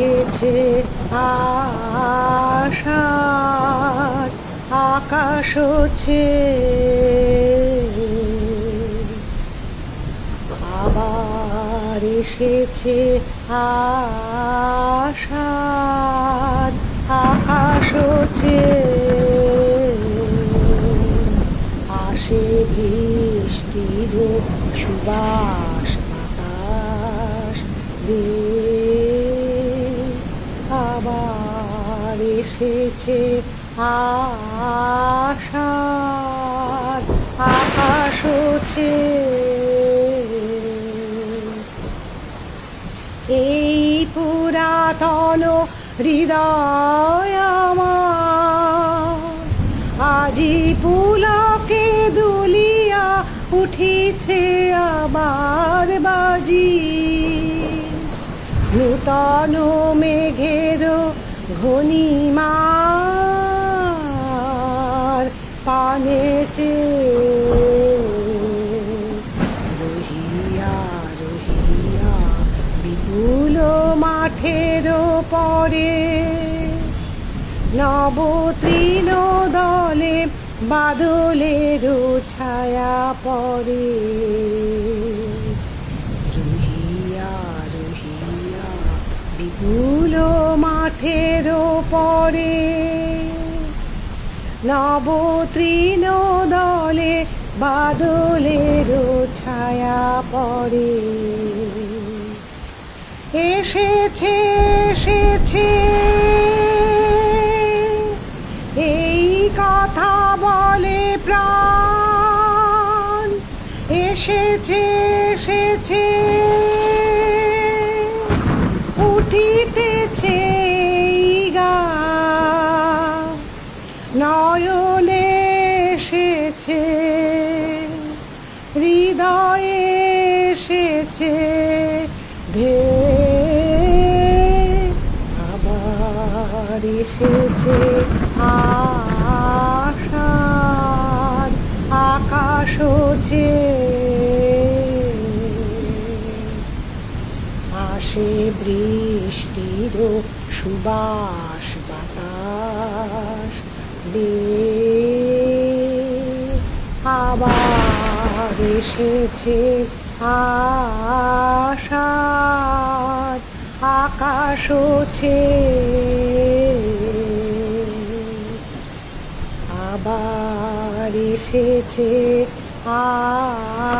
এসেছে আশার আকাশ হচ্ছে। আবার এসেছে আশার আকাশ হচ্ছে। আসে বৃষ্টির সুবাস বাতাস দিয়ে। এসেছে আশার, আকাশ হচ্ছে। এই পুরাতন হৃদয় আমার, আজি পুলকে দুলিয়া উঠিছে আবার বাজি। নূতন মেঘের ঘনিমার পানে রহিয়া রহিয়া বিপুল মাঠের পরে নব তৃণ দলে বাদলের ছায়া পড়ে রহিয়া রহিয়া বিপুল মাঠের পরে নব তৃণ দলে বাদলের ছায়া পড়ে। এসেছে এসেছে, এই কথা বলে প্রাণ। এসেছে এসেছে উঠিতেছে গান। নয়নে এসেছে হৃদয়ে এসেছে ধে আবার এসেছে আশার আকাশ হচ্ছে আসে বৃষ্টির সুবাস বাতাস। বে আবার এসেছে আশার আকাশ আবার এসেছে আশা